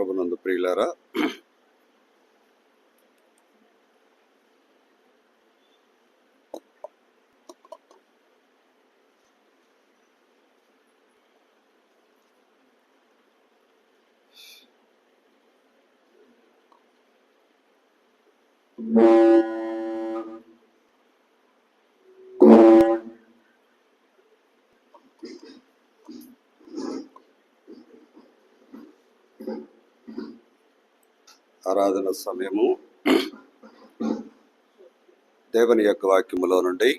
ప్రభునందు ప్రియులారా ఆరాధన సమయము దేవుని యొక్క వాక్యములో నుండి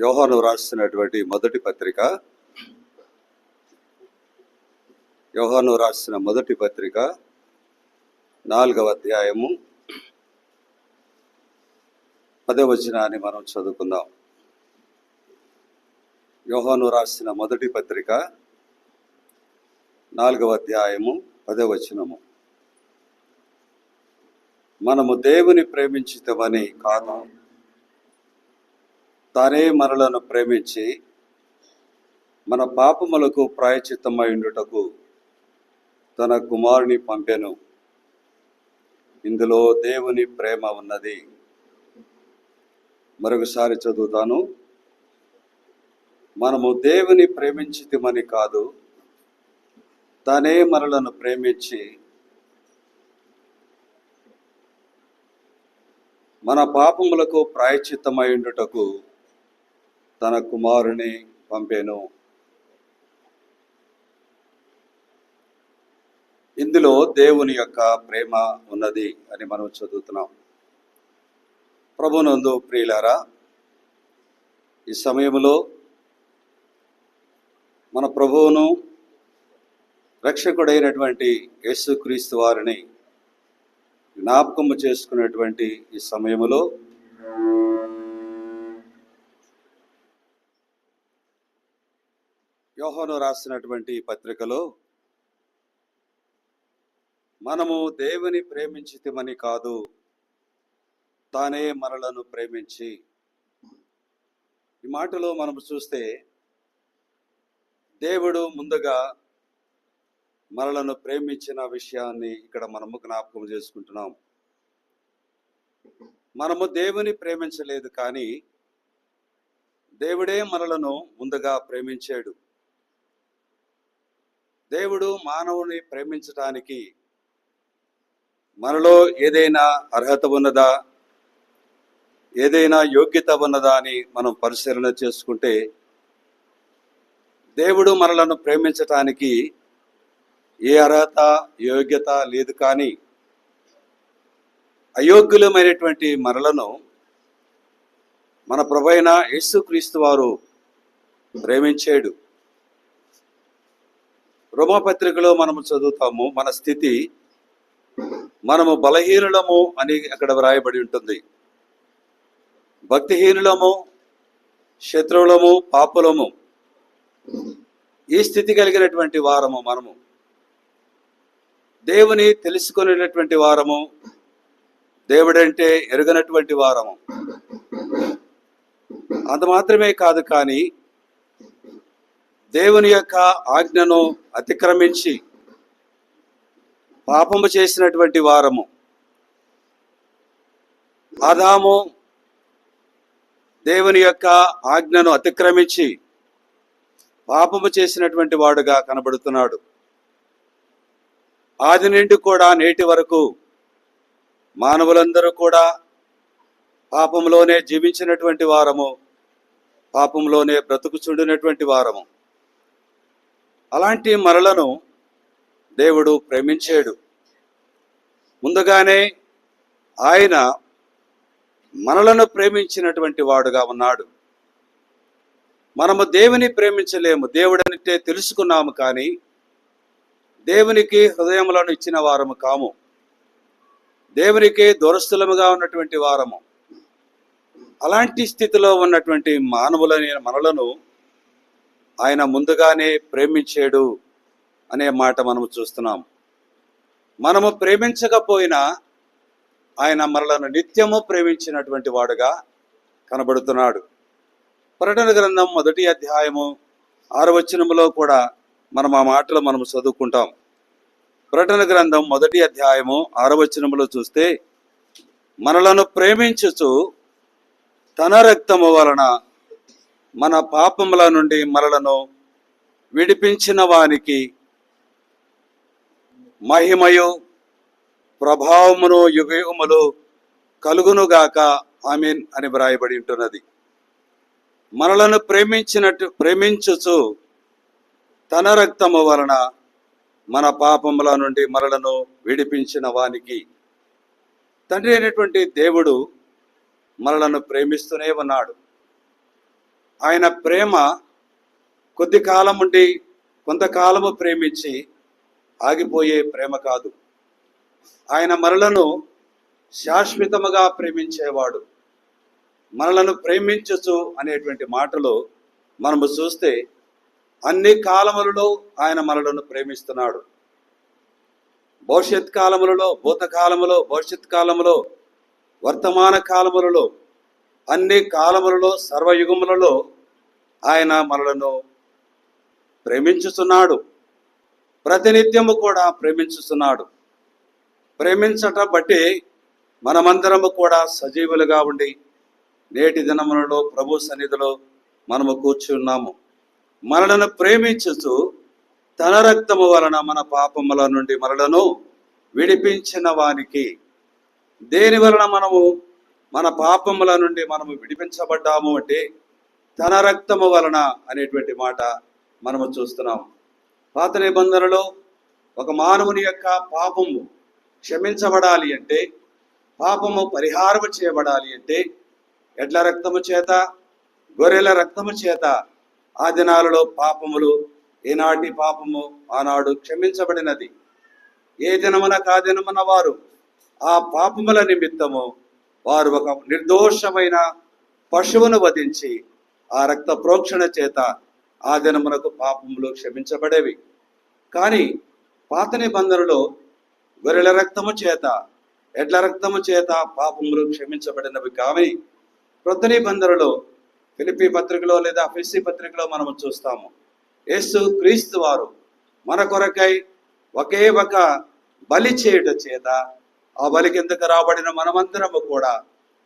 యోహాను రాసినటువంటి మొదటి పత్రిక యోహాను రాసిన మొదటి పత్రిక నాలుగవ అధ్యాయము పదే వచనాన్ని మనం చదువుకుందాం. యోహాను రాసిన మొదటి పత్రిక నాలుగవ అధ్యాయము పదే వచనము. మనము దేవుని ప్రేమించుతామని కాదు. తానే మనలను ప్రేమించి మన పాపములకు ప్రాయచిత్తమై ఉండుటకు తన కుమారుని పంపెను. ఇందులో దేవుని ప్రేమ ఉన్నది. మరొకసారి చదువుతాను. మనము దేవుని ప్రేమించితిమని కాదు తనే మనలను ప్రేమించి మన పాపములకు ప్రాయచిత్తమైండుటకు తన కుమారుని పంపాను. ఇందులో దేవుని యొక్క ప్రేమ ఉన్నది అని మనం చదువుతున్నాం. ప్రభునందు ప్రియులారా ఈ సమయంలో మన ప్రభువును రక్షకుడైనటువంటి యేసుక్రీస్తు వారిని జ్ఞాపకము చేసుకునేటువంటి ఈ సమయంలో యోహోను రాసినటువంటి పత్రికలో మనము దేవుని ప్రేమించితమని కాదు తానే మనలను ప్రేమించి. ఈ మాటలో మనం చూస్తే దేవుడు ముందుగా మనలను ప్రేమించిన విషయాన్ని ఇక్కడ మనము జ్ఞాపకం చేసుకుంటున్నాం. మనము దేవుని ప్రేమించలేదు కానీ దేవుడే మనలను ముందుగా ప్రేమించాడు. దేవుడు మానవుని ప్రేమించటానికి మనలో ఏదైనా అర్హత ఉన్నదా? ఏదైనా యోగ్యత ఉన్నదా అని మనం పరిశీలన చేసుకుంటే దేవుడు మనలను ప్రేమించటానికి ఏ అర్హత యోగ్యత లేదు కానీ అయోగ్యులమైనటువంటి మనలను మన ప్రభైన యేసుక్రీస్తు వారు ప్రేమించాడు. రోమపత్రికలో మనము చదువుతాము మన స్థితి మనము బలహీనులము అని అక్కడ వ్రాయబడి ఉంటుంది. భక్తిహీనులము శత్రువులము పాపులము ఈ స్థితి కలిగినటువంటి వారము మనము. దేవుని తెలుసుకునేటటువంటి వారము దేవుడంటే ఎరుగనటువంటి వారము. అంత మాత్రమే కాదు కానీ దేవుని యొక్క ఆజ్ఞను అతిక్రమించి పాపము చేసినటువంటి వారము. ఆదాము దేవుని యొక్క ఆజ్ఞను అతిక్రమించి పాపము చేసినటువంటి వాడుగా కనబడుతున్నాడు. ఆది నుండి కూడా నేటి వరకు మానవులందరూ కూడా పాపంలోనే జీవించినటువంటి వారము పాపంలోనే బ్రతుకుచుండినటువంటి వారము. అలాంటి మరలను దేవుడు ప్రేమించాడు. ముందుగానే ఆయన మనలను ప్రేమించినటువంటి వాడుగా ఉన్నాడు. మనము దేవుని ప్రేమించలేము దేవుడనిటే తెలుసుకున్నాము కానీ దేవునికి హృదయములను ఇచ్చిన వారము కాము. దేవునికి దురస్థులముగా ఉన్నటువంటి వారము. అలాంటి స్థితిలో ఉన్నటువంటి మానవులని మనలను ఆయన ముందుగానే ప్రేమించాడు అనే మాట మనము చూస్తున్నాం. మనము ప్రేమించకపోయినా ఆయన మనలను నిత్యము ప్రేమించినటువంటి వాడుగా కనబడుతున్నాడు. ప్రకటన గ్రంథం మొదటి అధ్యాయము ఆరవచనములో కూడా మనం ఆ మాటలు మనం చదువుకుంటాం. ప్రకటన గ్రంథం మొదటి అధ్యాయము ఆరవచనములో చూస్తే మనలను ప్రేమించుచు తన రక్తము వలన మన పాపముల నుండి మనలను విడిపించిన వానికి మహిమయు ప్రభావమును యుగయుగములు కలుగునుగాక ఆమెన్ అని వ్రాయబడి ఉంటున్నది. మనలను ప్రేమించినట్టు ప్రేమించుచు తన రక్తము వలన మన పాపముల నుండి మరలను విడిపించిన వానికి. తండ్రి అయినటువంటి దేవుడు మనలను ప్రేమిస్తూనే ఉన్నాడు. ఆయన ప్రేమ కొద్ది కాలం ఉండి కొంతకాలము ప్రేమించి ఆగిపోయే ప్రేమ కాదు. ఆయన మరలను శాశ్వతముగా ప్రేమించేవాడు. మనలను ప్రేమించచ్చు అనేటువంటి మాటలు మనము చూస్తే అన్ని కాలములలో ఆయన మనలను ప్రేమిస్తున్నాడు. భవిష్యత్ కాలములలో భూతకాలములో భవిష్యత్ కాలములో వర్తమాన కాలములలో అన్ని కాలములలో సర్వయుగములలో ఆయన మనలను ప్రేమించుతున్నాడు. ప్రతినిత్యము కూడా ప్రేమించుతున్నాడు. ప్రేమించటం బట్టి మనమందరము కూడా సజీవులుగా ఉండి నేటి దినములలో ప్రభు సన్నిధిలో మనము కూర్చున్నాము. మనలను ప్రేమించుచు తన రక్తము వలన మన పాపముల నుండి మనలను విడిపించిన వానికి. దేని వలన మనము మన పాపముల నుండి మనము విడిపించబడ్డాము అంటే తన రక్తము వలన అనేటువంటి మాట మనము చూస్తున్నాము పాత నిబంధనలో ఒక మానవుని యొక్క పాపము క్షమించబడాలి అంటే పాపము పరిహారము చేయబడాలి అంటే ఎడ్ల రక్తము చేత గొర్రెల రక్తము చేత ఆ దినాలలో పాపములు ఈనాటి పాపము ఆనాడు క్షమించబడినది. ఏ దినమున కా దినమున వారు ఆ పాపముల నిమిత్తము వారు ఒక నిర్దోషమైన పశువును వధించి ఆ రక్త ప్రోక్షణ చేత ఆ దినమునకు పాపములు క్షమించబడేవి. కానీ పాత నిబంధనలో గొర్రెల రక్తము చేత ఎడ్ల రక్తము చేత పాపములు క్షమించబడినవి కావి. కృత నిబంధనలో ఫిలిపి పత్రికలో లేదా ఫిస్సి పత్రికలో మనము చూస్తాము. యేసు క్రీస్తు వారు మన కొరకై ఒకే ఒక బలి చేయుట చేత ఆ బలి కిందకు రాబడిన మనమందరము కూడా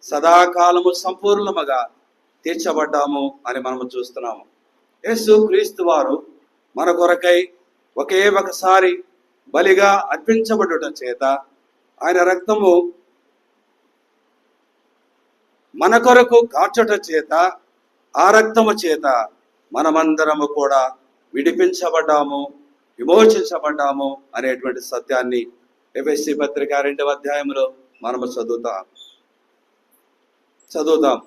సదాకాలము సంపూర్ణముగా తీర్చబడ్డాము అని మనము చూస్తున్నాము. యేసు క్రీస్తు వారు మన కొరకై ఒకే ఒకసారి బలిగా అర్పించబడటం చేత ఆయన రక్తము మన కొరకు కాచట చేత ఆ రక్తము చేత మనమందరము కూడా విడిపించబడ్డాము విమోచించబడ్డాము అనేటువంటి సత్యాన్ని ఎఫ్ఎస్సి పత్రిక రెండవ అధ్యాయంలో మనము చదువుతాం. చదువుతాం.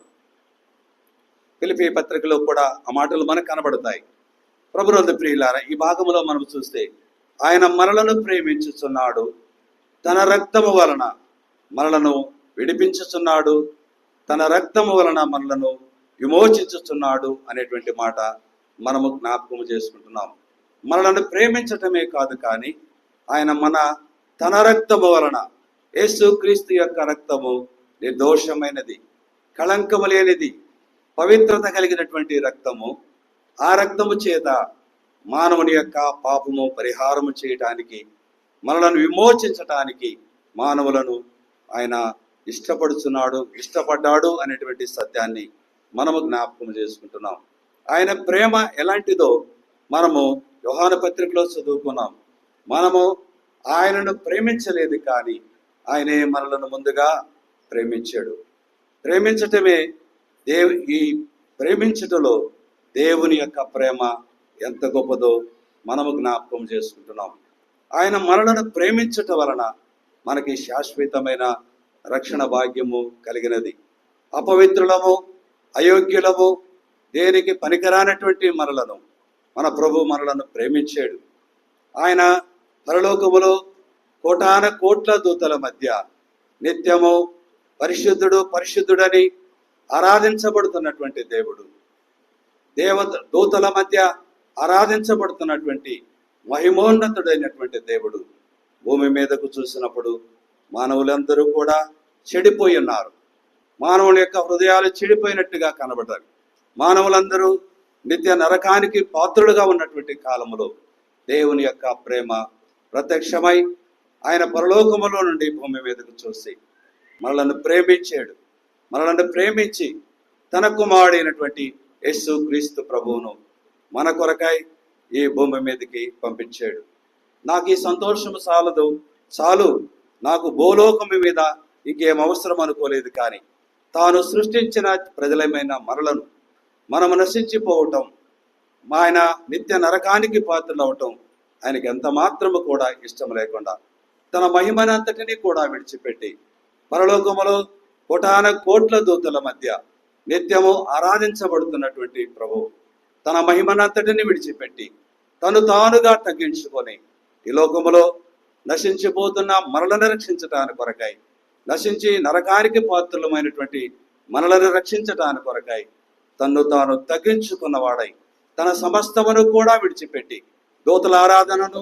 పిలిపి పత్రికలో కూడా ఆ మాటలు మనకు కనబడతాయి. ప్రభునందు ప్రియులారా ఈ భాగంలో మనం చూస్తే ఆయన మనలను ప్రేమించుచున్నాడు. తన రక్తము వలన మనలను విడిపించుచున్నాడు. తన రక్తము వలన మనలను విమోచించుచున్నాడు అనేటువంటి మాట మనము జ్ఞాపకం చేసుకుంటున్నాం మనలను ప్రేమించటమే కాదు కానీ ఆయన మన తన రక్తము వలన యేసుక్రీస్తు యొక్క రక్తము నిర్దోషమైనది కళంకము లేనిది పవిత్రత కలిగినటువంటి రక్తము ఆ రక్తము చేత మానవుని యొక్క పాపము పరిహారము చేయటానికి మనలను విమోచించటానికి మానవులను ఆయన ఇష్టపడుచున్నాడు ఇష్టపడ్డాడు అనేటువంటి సత్యాన్ని మనము జ్ఞాపకం చేసుకుంటున్నాం. ఆయన ప్రేమ ఎలాంటిదో మనము వ్యవహార పత్రికలో చదువుకున్నాం. మనము ఆయనను ప్రేమించలేదు కానీ ఆయనే మనలను ముందుగా ప్రేమించాడు. ప్రేమించటమే దేవు ఈ ప్రేమించటంలో దేవుని యొక్క ప్రేమ ఎంత గొప్పదో మనము జ్ఞాపకం చేసుకుంటున్నాం. ఆయన మనలను ప్రేమించటం వలన మనకి శాశ్వతమైన రక్షణ భాగ్యము కలిగినది. అపవిత్రులము అయోగ్యులము దేనికి పనికిరానటువంటి మనలను మన ప్రభు మనలను ప్రేమించాడు. ఆయన పరలోకములో కోటాన కోట్ల దూతల మధ్య నిత్యము పరిశుద్ధుడు పరిశుద్ధుడని ఆరాధించబడుతున్నటువంటి దేవుడు. దేవత దూతల మధ్య ఆరాధించబడుతున్నటువంటి మహిమోన్నతుడైనటువంటి దేవుడు. భూమి మీదకు చూసినప్పుడు మానవులందరూ కూడా చెడిపోయి ఉన్నారు. మానవుని యొక్క హృదయాలు చెడిపోయినట్టుగా కనబడ్డారు మానవులందరూ నిత్య నరకానికి పాత్రులుగా ఉన్నటువంటి కాలంలో దేవుని యొక్క ప్రేమ ప్రత్యక్షమై ఆయన పరలోకములో నుండి భూమి మీదకు చూసి మనలను ప్రేమించాడు. మనలను ప్రేమించి తన కుమారుడైనటువంటి యేసు క్రీస్తు ప్రభువును మన కొరకై ఈ భూమి మీదకి పంపించాడు. నాకు ఈ సంతోషం చాలదు చాలు. నాకు భూలోకము మీద ఇంకేం అవసరం అనుకోలేదు కానీ తాను సృష్టించిన ప్రజలమైన మరలను మనము నశించిపోవటం ఆయన నిత్య నరకానికి పాత్రలు అవటం ఆయనకి ఎంత మాత్రము కూడా ఇష్టం లేకుండా తన మహిమనంతటిని కూడా విడిచిపెట్టి పరలోకములో కోటాన కోట్ల దూతల మధ్య నిత్యము ఆరాధించబడుతున్నటువంటి ప్రభు తన మహిమనంతటిని విడిచిపెట్టి తను తానుగా తగ్గించుకొని ఈ లోకములో నశించిపోతున్న మరలను రక్షించటానికి కొరకాయి నశించి నరకానికి పాత్రులమైనటువంటి మనలను రక్షించటానికి కొరకాయి తన్ను తాను తగ్గించుకున్నవాడై తన సమస్తమును కూడా విడిచిపెట్టి దూతల ఆరాధనను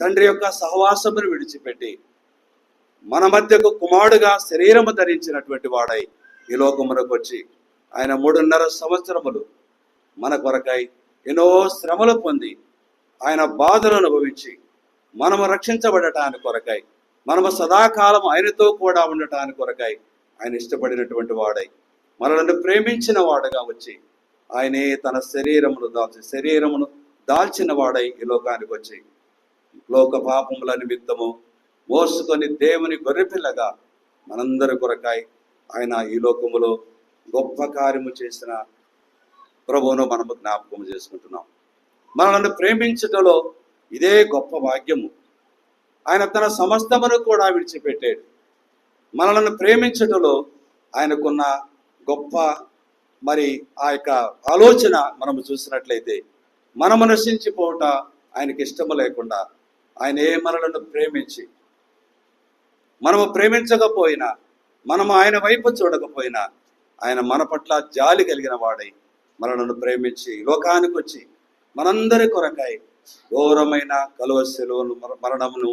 తండ్రి యొక్క సహవాసమును విడిచిపెట్టి మన మధ్యకు కుమారుడుగా శరీరము ధరించినటువంటి వాడై ఈ లోకమునకు వచ్చి ఆయన మూడున్నర సంవత్సరములు మన కొరకై ఎన్నో శ్రమలు పొంది ఆయన బాధలు అనుభవించి మనము రక్షించబడటానికి కొరకై మనము సదాకాలం ఆయనతో కూడా ఉండటానికి కొరకై ఆయన ఇష్టపడినటువంటి వాడై మనలను ప్రేమించిన వాడుగా వచ్చి ఆయనే తన శరీరమును దాల్చి శరీరమును దాల్చిన వాడై ఈ లోకానికి వచ్చి లోక పాపముల నిమిత్తము మోసుకొని దేవుని గొర్రెపిల్లగా మనందరి కొరకాయి ఆయన ఈ లోకములో గొప్ప కార్యము చేసిన ప్రభువును మనము జ్ఞాపకం చేసుకుంటున్నాం. మనల్ని ప్రేమించటంలో ఇదే గొప్ప భాగ్యము. ఆయన తన సమస్తమును కూడా విడిచిపెట్టాడు. మనలను ప్రేమించటంలో ఆయనకున్న గొప్ప మరి ఆ యొక్క ఆలోచన మనము చూసినట్లయితే మనము నశించిపోవట ఆయనకి ఇష్టము లేకుండా ఆయన ఏ మనలను ప్రేమించి మనము ప్రేమించకపోయినా మనము ఆయన వైపు చూడకపోయినా ఆయన మన పట్ల జాలి కలిగిన వాడై మనలను ప్రేమించి లోకానికి వచ్చి మనందరి కొరకాయ ఘోరమైన కలువశలు మరణమును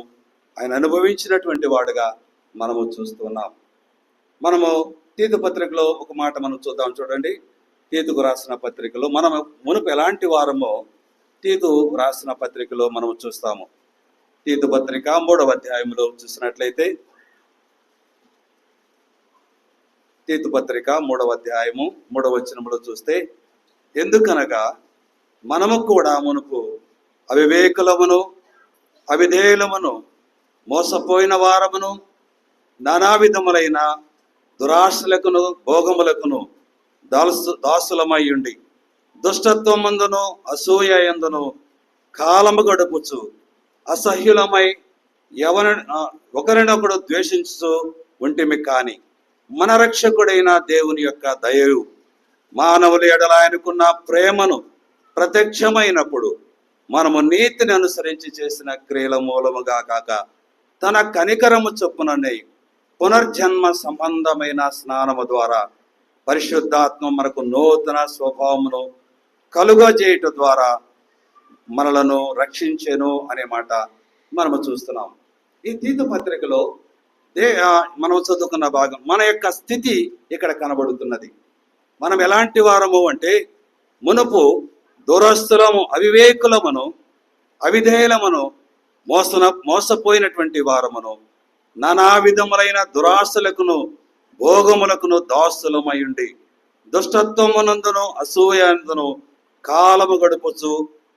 ఆయన అనుభవించినటువంటి వాడుగా మనము చూస్తున్నాం మనము తీతు పత్రికలో ఒక మాట మనం చూద్దాం చూడండి. తీతుకు రాసిన పత్రికలో మనం మునుపు ఎలాంటి వారమో తీతు రాసిన పత్రికలో మనము చూస్తాము. తీతు పత్రిక మూడవ అధ్యాయంలో చూసినట్లయితే తీతు పత్రిక మూడవ అధ్యాయము మూడవ వచనములో చూస్తే ఎందుకనగా మనము కూడా మునుపు అవివేకులమును అవిధేయులమును మోసపోయిన వారమును నానా విధములైన దురాశలకును భోగములకును దాసు దాసులమయ్యుండి. దుష్టత్వమందును అసూయ ఎందును కాలము గడుపుచు అసహ్యులమై ఎవరి ఒకరినొకడు ద్వేషించుతూ ఉంటిమి కాని మన రక్షకుడైన దేవుని యొక్క దయవు మానవులు ఎడలాయనుకున్న ప్రేమను ప్రత్యక్షమైనప్పుడు మనము నీతిని అనుసరించి చేసిన క్రియల మూలముగా కాక తన కనికరము చొప్పుననే పునర్జన్మ సంబంధమైన స్నానము ద్వారా పరిశుద్ధాత్మ మనకు నూతన స్వభావమును కలుగజేయట ద్వారా మనలను రక్షించెను అనే మాట మనము చూస్తున్నాం. ఈ తీతు పత్రికలో దే ఆ, మనం చదువుకున్న భాగం మన యొక్క స్థితి ఇక్కడ కనబడుతున్నది. మనం ఎలాంటి వారము అంటే మునుపు దురస్తులము అవివేకులమును అవిధేయులమును మోసన మోసపోయినటువంటి వారమును నానా విధములైన దురాశలకును భోగములకును దాసులమయుండి దుష్టత్వమునందును అసూయందును కాలము గడుపుచు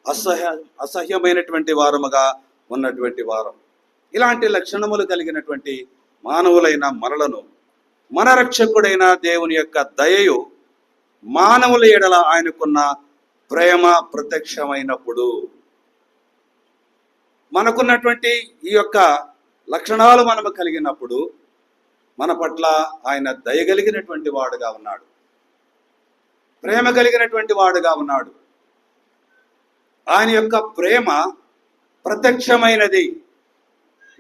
అసహ్య అసహ్యమైనటువంటి వారముగా ఉన్నటువంటి వారం. ఇలాంటి లక్షణములు కలిగినటువంటి మానవులైన మనలను మన రక్షకుడైన దేవుని యొక్క దయయు మానవుల ఎడల ఆయనకున్న ప్రేమ ప్రత్యక్షమైనప్పుడు మనకున్నటువంటి ఈ యొక్క లక్షణాలు మనము కలిగినప్పుడు మన పట్ల ఆయన దయగలిగినటువంటి వాడుగా ఉన్నాడు. ప్రేమ కలిగినటువంటి వాడుగా ఉన్నాడు. ఆయన యొక్క ప్రేమ ప్రత్యక్షమైనది.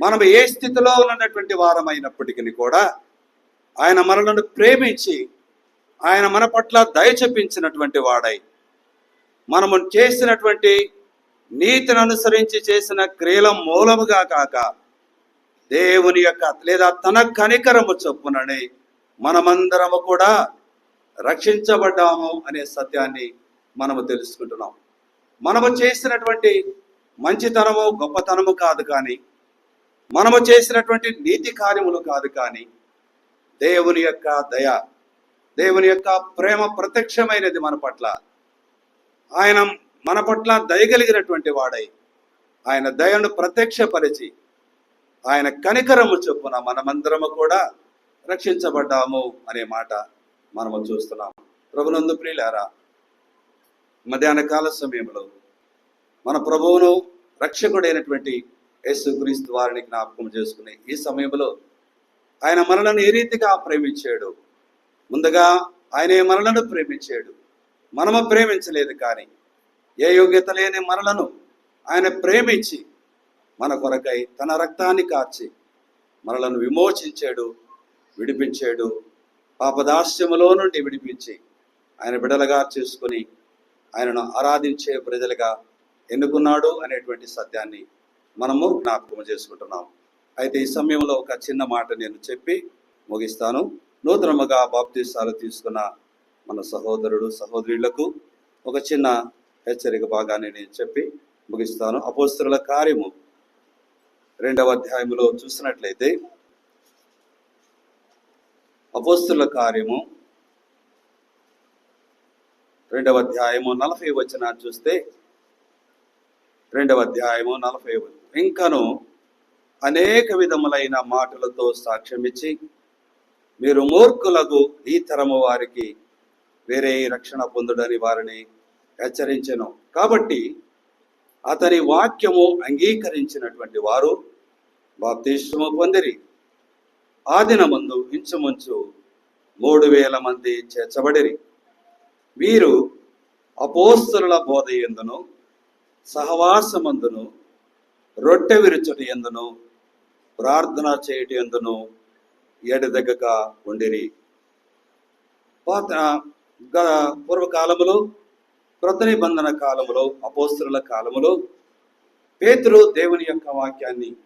మనం ఏ స్థితిలో ఉన్నటువంటి వారమైనప్పటికీ కూడా ఆయన మనలను ప్రేమించి ఆయన మన పట్ల దయ చూపించినటువంటి వాడై మనము చేసినటువంటి నీతిని అనుసరించి చేసిన క్రియల మూలముగా కాక దేవుని యొక్క లేదా తన కనికరము చొప్పునని మనమందరము కూడా రక్షించబడ్డాము అనే సత్యాన్ని మనము తెలుసుకుంటున్నాం. మనము చేసినటువంటి మంచితనము గొప్పతనము కాదు కానీ మనము చేసినటువంటి నీతి కార్యములు కాదు కానీ దేవుని యొక్క దయ దేవుని యొక్క ప్రేమ ప్రత్యక్షమైనది మన పట్ల. ఆయన మన పట్ల దయగలిగినటువంటి వాడై ఆయన దయను ప్రత్యక్షపరిచి ఆయన కనికరము చొప్పున మనమందరము కూడా రక్షించబడ్డాము అనే మాట మనము చూస్తున్నాం. ప్రభునందు ప్రియులారా మధ్యాహ్న కాల సమయంలో మన ప్రభువును రక్షకుడైనటువంటి యేసుక్రీస్తు వారిని జ్ఞాపకం చేసుకునే ఈ సమయంలో ఆయన మనలను ఏ రీతిగా ప్రేమించాడు? ముందుగా ఆయనే మనలను ప్రేమించాడు. మనము ప్రేమించలేదు కానీ ఏ యోగ్యత లేని మనలను ఆయన ప్రేమించి మన కొరకై తన రక్తాన్ని కార్చి మనలను విమోచించాడు విడిపించాడు పాపదాస్యములో నుండి విడిపించి ఆయన బిడలుగా చేసుకుని ఆయనను ఆరాధించే ప్రజలుగా ఎన్నుకున్నాడు అనేటువంటి సత్యాన్ని మనము జ్ఞాపకం చేసుకుంటున్నాం. అయితే ఈ సమయంలో ఒక చిన్న మాట నేను చెప్పి ముగిస్తాను. నూతనముగా బాప్తీసాలు తీసుకున్న మన సహోదరుడు సహోదరులకు ఒక చిన్న హెచ్చరిక భాగాన్ని నేను చెప్పి ముగిస్తాను. అపోస్తుల కార్యము రెండవ అధ్యాయములో చూసినట్లయితే అపోస్తుల కార్యము రెండవ అధ్యాయము నలభై వచ్చిన చూస్తే రెండవ అధ్యాయము నలభై ఇంకను అనేక విధములైన మాటలతో సాక్ష్యమిచ్చి మీరు మూర్ఖులకు ఈ తరము వారికి వేరే రక్షణ పొందుడని వారిని హెచ్చరించెను. కాబట్టి అతని వాక్యము అంగీకరించినటువంటి వారు బాప్తిష్టము పొందిరి. ఆ దినమందు ఇంచుమించు మూడు వేల మంది చేర్చబడిరి. వీరు అపోస్తుల బోధ ఎందును సహవాసమందును రొట్టె విరుచుట ఎందును ప్రార్థన చేయటి ఎందును ఎడదగ్గక ఉండిరి. పూర్వకాలములో కృత నిబంధన కాలములో అపోస్తుల కాలములో పేతురు దేవుని యొక్క వాక్యాన్ని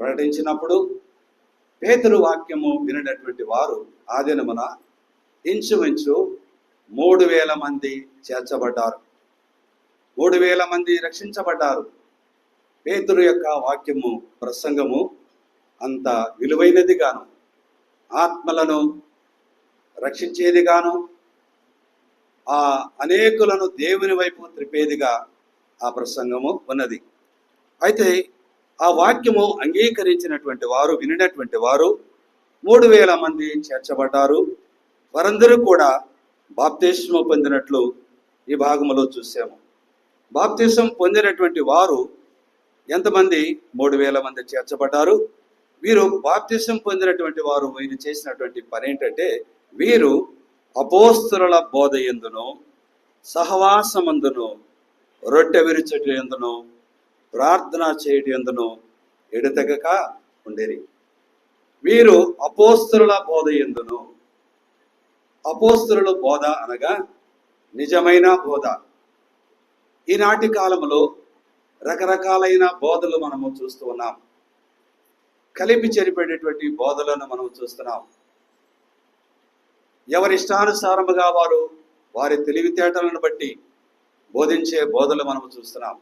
ప్రకటించినప్పుడు పేతురు వాక్యము వినటువంటి వారు ఆదినమున ఇంచుమించు మూడు వేల మంది చేర్చబడ్డారు. మూడు వేల మంది రక్షించబడ్డారు. పేతురు యొక్క వాక్యము ప్రసంగము అంత విలువైనదిగాను ఆత్మలను రక్షించేదిగాను ఆ అనేకులను దేవుని వైపు త్రిపేదిగా ఆ ప్రసంగము ఉన్నది. అయితే ఆ వాక్యము అంగీకరించినటువంటి వారు వినినటువంటి వారు మూడు వేల మంది చేర్చబడ్డారు. వారందరూ కూడా బాప్తిస్మ పొందినట్లు ఈ భాగములో చూసాము. బాప్తీసం పొందినటువంటి వారు ఎంతమంది? మూడు వేల మంది చేర్చబడ్డారు. వీరు బాప్తీసం పొందినటువంటి వారు వీరు చేసినటువంటి పని ఏంటంటే వీరు అపోస్తుల బోధ ఎందును సహవాసమందును రొట్టె విరుచటి ఎందును ప్రార్థన చేయటి ఎందును ఎడతెగక ఉండేరి. వీరు అపోస్తుల బోధ ఎందును అపోస్తుల బోధ అనగా నిజమైన బోధ. ఈనాటి కాలంలో రకరకాలైన బోధలు మనము చూస్తూ ఉన్నాం. కలిపి చెరిపేటటువంటి బోధలను మనం చూస్తున్నాం. ఎవరి ఇష్టానుసారముగా వారు వారి తెలివితేటలను బట్టి బోధించే బోధలు మనం చూస్తున్నాం.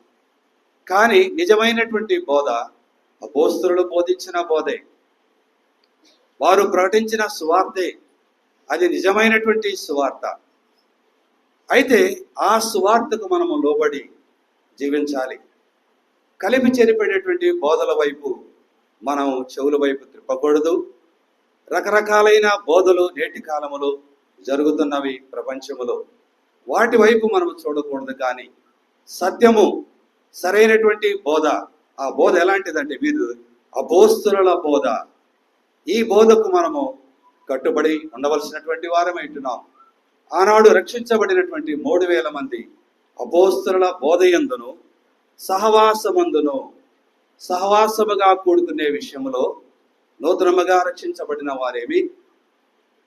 కానీ నిజమైనటువంటి బోధ అపోస్తులు బోధించిన బోధే. వారు ప్రకటించిన సువార్తే అది నిజమైనటువంటి సువార్త. అయితే ఆ సువార్తకు మనము లోబడి జీవించాలి. కలిపి చెరిపడేటువంటి బోధల వైపు మనం చెవుల వైపు త్రిప్పకూడదు రకరకాలైన బోధలు నేటి కాలములో జరుగుతున్నవి ప్రపంచములో. వాటి వైపు మనం చూడకూడదు కానీ సత్యము సరైనటువంటి బోధ. ఆ బోధ ఎలాంటిదంటే వీరు అబోస్తుల బోధ. ఈ బోధకు మనము కట్టుబడి ఉండవలసినటువంటి వారమై ఆనాడు రక్షించబడినటువంటి మూడు వేల మంది అపోస్తుల బోధయందును సహవాసమందును సహవాసముగా కూడుకునే విషయంలో నూతనముగా రక్షించబడిన వారేమి?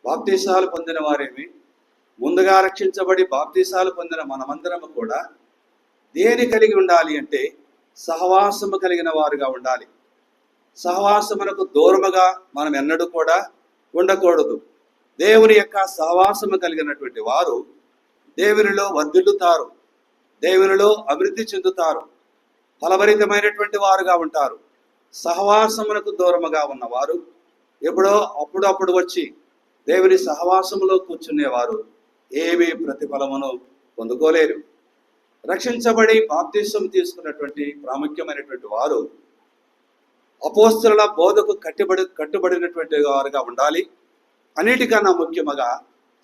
బాప్తీసాలు పొందిన వారేమి? ముందుగా రక్షించబడి బాప్తీసాలు పొందిన మనమందరము కూడా దేని కలిగి ఉండాలి అంటే సహవాసము కలిగిన వారుగా ఉండాలి. సహవాసమునకు దూరముగా మనం ఎన్నడూ కూడా ఉండకూడదు. దేవుని యొక్క సహవాసము కలిగినటువంటి వారు దేవునిలో వర్ధిల్లుతారు. దేవునిలో అభివృద్ధి చెందుతారు. ఫలభరితమైనటువంటి వారుగా ఉంటారు. సహవాసమునకు దూరముగా ఉన్నవారు ఎప్పుడో అప్పుడప్పుడు వచ్చి దేవుని సహవాసములో కూర్చునేవారు ఏమీ ప్రతిఫలమును పొందుకోలేరు. రక్షించబడి బాప్తిసం తీసుకున్నటువంటి ప్రాముఖ్యమైనటువంటి వారు అపోస్తుల బోధకు కట్టుబడి కట్టుబడినటువంటి వారుగా ఉండాలి. అన్నిటికన్నా ముఖ్యముగా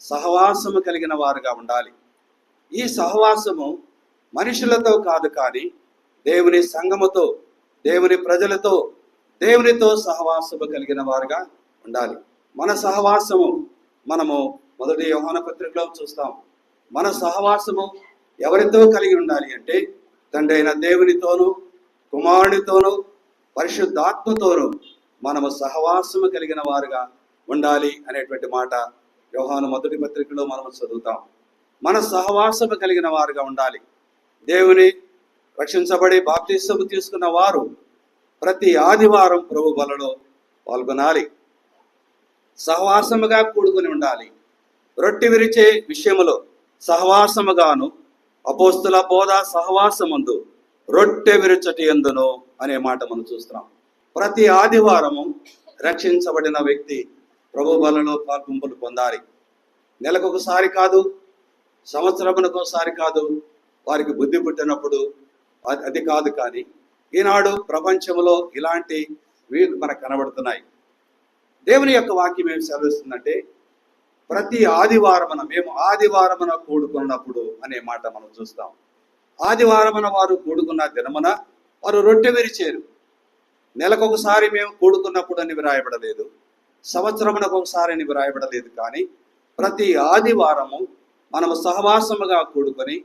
సహవాసము కలిగిన వారుగా ఉండాలి. ఈ సహవాసము మనుషులతో కాదు కానీ దేవుని సంగముతో దేవుని ప్రజలతో దేవునితో సహవాసము కలిగిన వారుగా ఉండాలి. మన సహవాసము మనము మొదటి యోహాన పత్రికలో చూస్తాం. మన సహవాసము ఎవరితో కలిగి ఉండాలి అంటే తండ్రి అయిన దేవునితోనూ కుమారునితోనూ పరిశుద్ధాత్మతోనూ మనము సహవాసము కలిగిన వారుగా ఉండాలి అనేటువంటి మాట యోహాను మొదటి పత్రికలో మనం చదువుతాం. మన సహవాసము కలిగిన వారుగా ఉండాలి. దేవుని రక్షించబడి బాప్తిస్తము తీసుకున్న వారు ప్రతి ఆదివారం ప్రభు బలలో పాల్గొనాలి. సహవాసముగా కూడుకుని ఉండాలి. రొట్టె విరిచే విషయములో సహవాసముగాను అపోస్తుల బోధ సహవాసముందు రొట్టె విరుచటి ఎందును అనే మాట మనం చూస్తున్నాం. ప్రతి ఆదివారము రక్షించబడిన వ్యక్తి ప్రభు బలలో పాల్పంపులు పొందాలి. నెలకొకసారి కాదు సంవత్సరమునకోసారి కాదు వారికి బుద్ధి పుట్టినప్పుడు అది- కాదు కానీ ఈనాడు ప్రపంచంలో ఇలాంటి వీలు మనకు కనబడుతున్నాయి. దేవుని యొక్క వాక్యం ఏమి సెలవిస్తుందంటే ప్రతి ఆదివారమున మేము ఆదివారమున కూడుకున్నప్పుడు అనే మాట మనం చూస్తాం. ఆదివారమున వారు కూడుకున్న దినమున వారు రొట్టె విరిచేరు. నెలకొకసారి మేము కూడుకున్నప్పుడు అని వ్రాయబడలేదు. సంవత్సరమునకు ఒకసారి అని వ్రాయబడలేదు కానీ ప్రతి ఆదివారము మనము సహవాసముగా కూడుకొని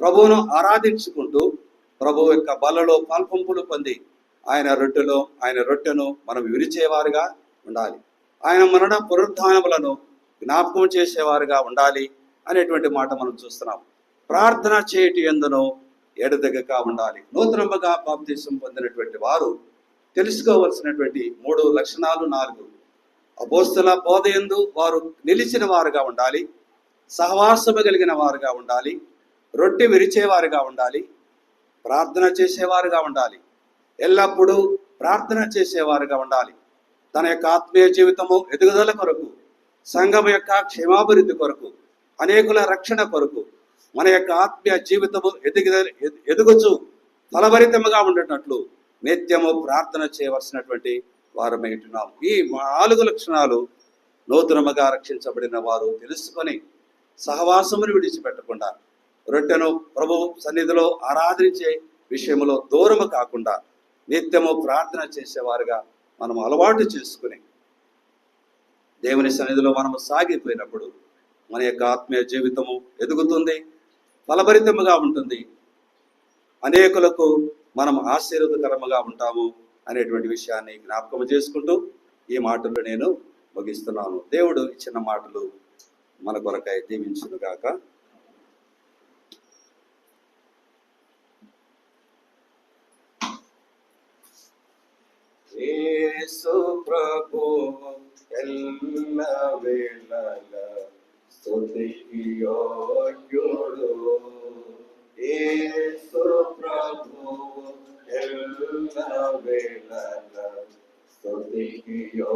ప్రభువును ఆరాధించుకుంటూ ప్రభు యొక్క బలలో పాల్పంపులు పొంది ఆయన రొట్టెలో ఆయన రొట్టెను మనం విరిచేవారుగా ఉండాలి. ఆయన మరణ పునరుద్ధానములను జ్ఞాపకం చేసేవారుగా ఉండాలి అనేటువంటి మాట మనం చూస్తున్నాం. ప్రార్థన చేయటి ఎందును ఎడదగక ఉండాలి. నూతనముగా బాప్తీసం పొందినటువంటి వారు తెలుసుకోవలసినటువంటి మూడు లక్షణాలు నాలుగు. అపోస్తుల బోధ ఎందు వారు నిలిచిన వారుగా ఉండాలి. సహవాసము కలిగిన వారుగా ఉండాలి. రొట్టె విరిచేవారుగా ఉండాలి. ప్రార్థన చేసేవారుగా ఉండాలి. ఎల్లప్పుడూ ప్రార్థన చేసేవారుగా ఉండాలి. తన యొక్క ఆత్మీయ జీవితము ఎదుగుదల కొరకు సంఘం యొక్క క్షేమాభివృద్ధి కొరకు అనేకుల రక్షణ కొరకు మన యొక్క ఆత్మీయ జీవితము ఎదుగుద ఎదుగుచు ఫలభరితముగా ఉండేటట్లు నిత్యము ప్రార్థన చేయవలసినటువంటి వారమై ఉంటున్నాం ఈ నాలుగు లక్షణాలు నూతనముగా రక్షించబడిన వారు తెలుసుకొని సహవాసమును విడిచిపెట్టకుండా రొట్టెను ప్రభు సన్నిధిలో ఆరాధించే విషయంలో దూరము కాకుండా నిత్యము ప్రార్థన చేసేవారుగా మనం అలవాటు చేసుకుని దేవుని సన్నిధిలో మనము సాగిపోయినప్పుడు మన యొక్క ఆత్మీయ జీవితము ఎదుగుతుంది ఫలభరితముగా ఉంటుంది. అనేకులకు మనం ఆశీర్వదకరముగా ఉంటాము అనేటువంటి విషయాన్ని జ్ఞాపకం చేసుకుంటూ ఈ మాటలు నేను ముగిస్తున్నాను. దేవుడు ఇచ్చిన మాటలు మన కొరకై దీవించును ಏಸು ಪ್ರಭು ಎಲ್ಲ ವೇಳಲ ಸ್ತುತಿಯೋಗ್ಯುಳು ಏಸು ಪ್ರಭು ಎಲ್ಲ ವೇಳಲ ಸ್ತುತಿಯೋಗ್ಯುಳು